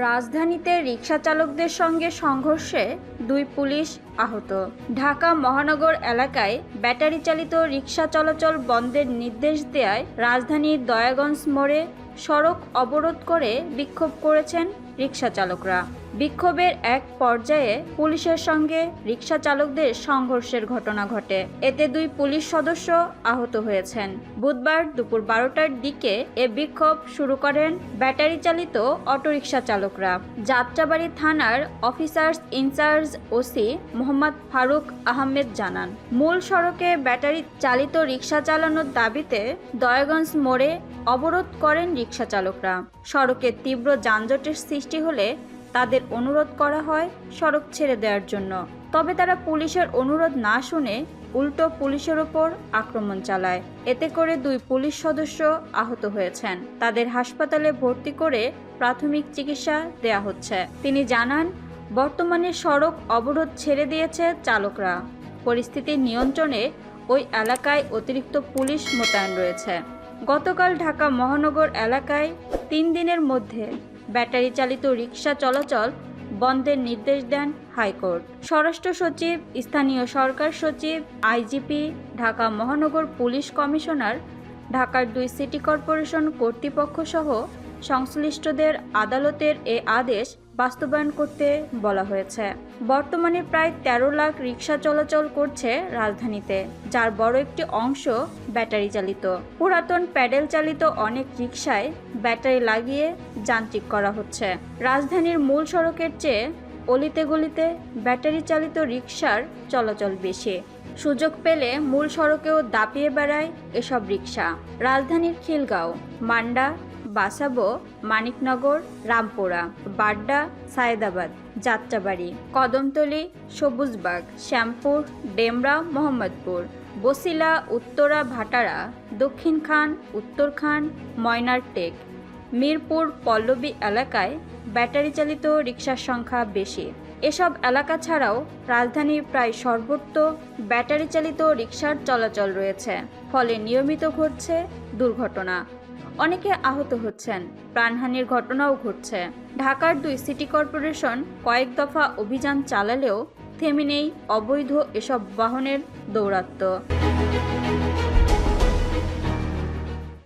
রাজধানীতে রিকশা চালকদের সঙ্গে সংঘর্ষে দুই পুলিশ আহত। ঢাকা মহানগর এলাকায় ব্যাটারি চালিত রিকশা চলাচল বন্ধের নির্দেশ দেয় রাজধানীর দয়াগঞ্জ মোড়ে সড়ক অবরোধ করে বিক্ষোভ করেছেন রিকশা চালকরা বিক্ষোভের এক পর্যায়ে পুলিশের সঙ্গে রিকশা চালকদের সংঘর্ষের ঘটনা ঘটে। এতে দুই পুলিশ সদস্য আহত হয়েছেন। বুধবার দুপুর বারোটার দিকে এ বিক্ষোভ শুরু করেন ব্যাটারি চালিত অটোরিকশা চালকরা যাত্রাবাড়ি থানার officers in charge OC Mohammad Faruk Ahmed জানান, মূল সড়কে ব্যাটারি চালিত রিকশা চালানোর দাবিতে দয়াগঞ্জ মোড়ে অবরোধ করেন রিকশা চালকরা সড়কে তীব্র যানজটের সৃষ্টি হলে তাদের অনুরোধ করা হয় সড়ক ছেড়ে দেওয়ার জন্য। তবে তারা পুলিশের অনুরোধ না শুনে উল্টো পুলিশের ওপর আক্রমণ চালায়। এতে করে দুই পুলিশ সদস্য আহত হয়েছেন। তাদের হাসপাতালে ভর্তি করে প্রাথমিক চিকিৎসা দেয়া হচ্ছে। তিনি জানান, বর্তমানে সড়ক অবরোধ ছেড়ে দিয়েছে চালকরা। পরিস্থিতি নিয়ন্ত্রণে ওই এলাকায় অতিরিক্ত পুলিশ মোতায়েন রয়েছে। গতকাল ঢাকা মহানগর এলাকায় তিন দিনের মধ্যে ব্যাটারি চালিত রিক্সা চলাচল বন্ধের নির্দেশ দেন হাইকোর্ট। স্বরাষ্ট্র সচিব, স্থানীয় সরকার সচিব, আইজিপি, ঢাকা মহানগর পুলিশ কমিশনার, ঢাকার দুই সিটি কর্পোরেশন কর্তৃপক্ষ সহ সংশ্লিষ্টদের আদালতের এ আদেশ বাস্তবায়ন করতে বলা হয়েছে। বর্তমানে প্রায় তেরো লাখ রিক্সা চলাচল করছে রাজধানীতে, যার বড় একটি অংশ ব্যাটারি চালিত। পুরাতন প্যাডেল চালিত অনেক রিক্সায় ব্যাটারি লাগিয়ে যান্ত্রিক করা হচ্ছে। রাজধানীর মূল সড়কের চেয়ে অলিতে গলিতে ব্যাটারি চালিত রিক্সার চলাচল বেশি। সুযোগ পেলে মূল সড়কেও দাপিয়ে বেড়ায় এসব রিক্সা রাজধানীর খিলগাঁও, মান্ডা বাসাবো মানিকনগর, রামপুরা, বাড্ডা, সায়েদাবাদ, যাত্রাবাড়ি, কদমতলী, সবুজবাগ, শ্যামপুর, ডেমরা, মোহাম্মদপুর, বসিলা, উত্তরা, ভাটারা, দক্ষিণ খান খান ময়নারটেক মিরপুর, পল্লবী এলাকায় ব্যাটারি চালিত রিকশার সংখ্যা বেশি। এসব এলাকা ছাড়াও রাজধানীর প্রায় সর্বত্র ব্যাটারি চালিত রিকশার চলাচল রয়েছে। ফলে নিয়মিত ঘটছে দুর্ঘটনা। অনেকে আহত হচ্ছেন। প্রাণহানির ঘটনাও ঘটছে। ঢাকার দুই সিটি কর্পোরেশন কয়েক দফা অভিযান চালালেও থেমে নেই অবৈধ এসব বাহনের দৌরাত্ম্য।